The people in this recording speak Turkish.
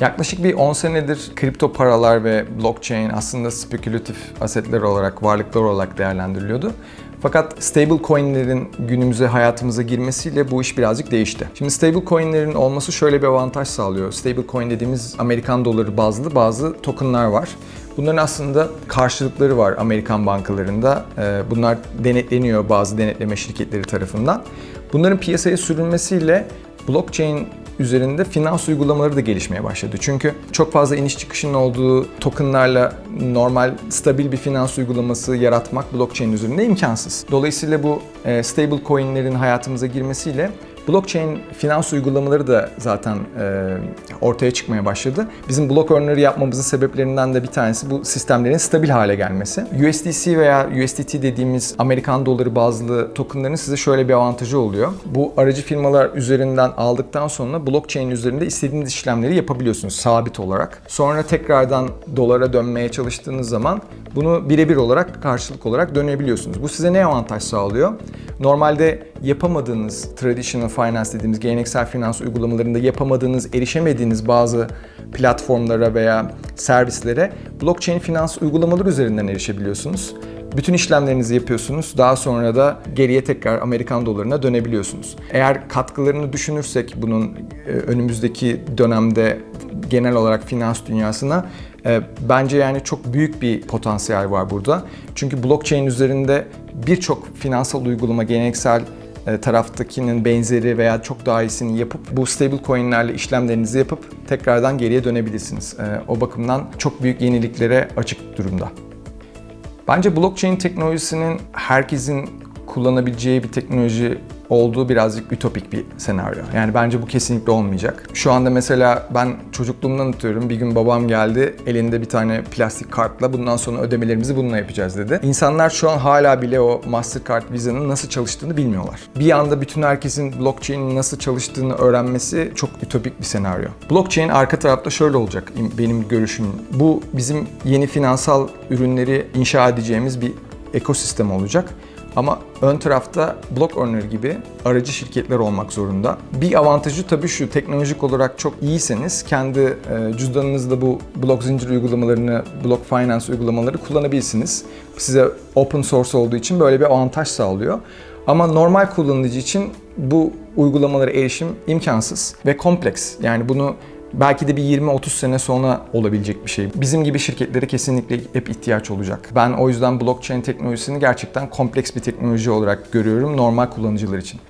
Yaklaşık bir 10 senedir kripto paralar ve blockchain aslında spekülatif asetler olarak, varlıklar olarak değerlendiriliyordu. Fakat stable coinlerin günümüze hayatımıza girmesiyle bu iş birazcık değişti. Şimdi stable coinlerin olması şöyle bir avantaj sağlıyor. Stable coin dediğimiz Amerikan doları bazlı bazı tokenlar var. Bunların aslında karşılıkları var Amerikan bankalarında. Ee, Bunlar denetleniyor bazı denetleme şirketleri tarafından. Bunların piyasaya sürülmesiyle blockchain üzerinde finans uygulamaları da gelişmeye başladı. Çünkü çok fazla iniş çıkışının olduğu tokenlarla normal stabil bir finans uygulaması yaratmak blockchain üzerinde imkansız. Dolayısıyla bu e, stable coinlerin hayatımıza girmesiyle Blockchain finans uygulamaları da zaten e, ortaya çıkmaya başladı. Bizim block earner'ı yapmamızın sebeplerinden de bir tanesi bu sistemlerin stabil hale gelmesi. USDC veya USDT dediğimiz Amerikan doları bazlı tokenların size şöyle bir avantajı oluyor. Bu aracı firmalar üzerinden aldıktan sonra blockchain üzerinde istediğiniz işlemleri yapabiliyorsunuz sabit olarak. Sonra tekrardan dolara dönmeye çalıştığınız zaman bunu birebir olarak karşılık olarak dönebiliyorsunuz. Bu size ne avantaj sağlıyor? Normalde yapamadığınız traditional finance dediğimiz geleneksel finans uygulamalarında yapamadığınız, erişemediğiniz bazı platformlara veya servislere blockchain finans uygulamaları üzerinden erişebiliyorsunuz. Bütün işlemlerinizi yapıyorsunuz. Daha sonra da geriye tekrar Amerikan dolarına dönebiliyorsunuz. Eğer katkılarını düşünürsek bunun e, önümüzdeki dönemde genel olarak finans dünyasına e, bence yani çok büyük bir potansiyel var burada. Çünkü blockchain üzerinde birçok finansal uygulama geleneksel e, taraftakinin benzeri veya çok daha iyisini yapıp bu stable coinlerle işlemlerinizi yapıp tekrardan geriye dönebilirsiniz. E, O bakımdan çok büyük yeniliklere açık durumda. Bence blockchain teknolojisinin herkesin kullanabileceği bir teknoloji olduğu birazcık ütopik bir senaryo. Yani bence bu kesinlikle olmayacak. Şu anda mesela ben çocukluğumdan atıyorum. Bir gün babam geldi elinde bir tane plastik kartla bundan sonra ödemelerimizi bununla yapacağız dedi. İnsanlar şu an hala bile o Mastercard Visa'nın nasıl çalıştığını bilmiyorlar. Bir anda bütün herkesin blockchain'in nasıl çalıştığını öğrenmesi çok ütopik bir senaryo. Blockchain arka tarafta şöyle olacak benim görüşüm. Bu bizim yeni finansal ürünleri inşa edeceğimiz bir ekosistem olacak. Ama ön tarafta block owner gibi aracı şirketler olmak zorunda. Bir avantajı tabii şu, teknolojik olarak çok iyiyseniz kendi e, cüzdanınızda bu blok zincir uygulamalarını, block finance uygulamaları kullanabilirsiniz. Size open source olduğu için böyle bir avantaj sağlıyor. Ama normal kullanıcı için bu uygulamalara erişim imkansız ve kompleks. Yani bunu belki de bir 20-30 sene sonra olabilecek bir şey. Bizim gibi şirketlere kesinlikle hep ihtiyaç olacak. Ben o yüzden blockchain teknolojisini gerçekten kompleks bir teknoloji olarak görüyorum normal kullanıcılar için.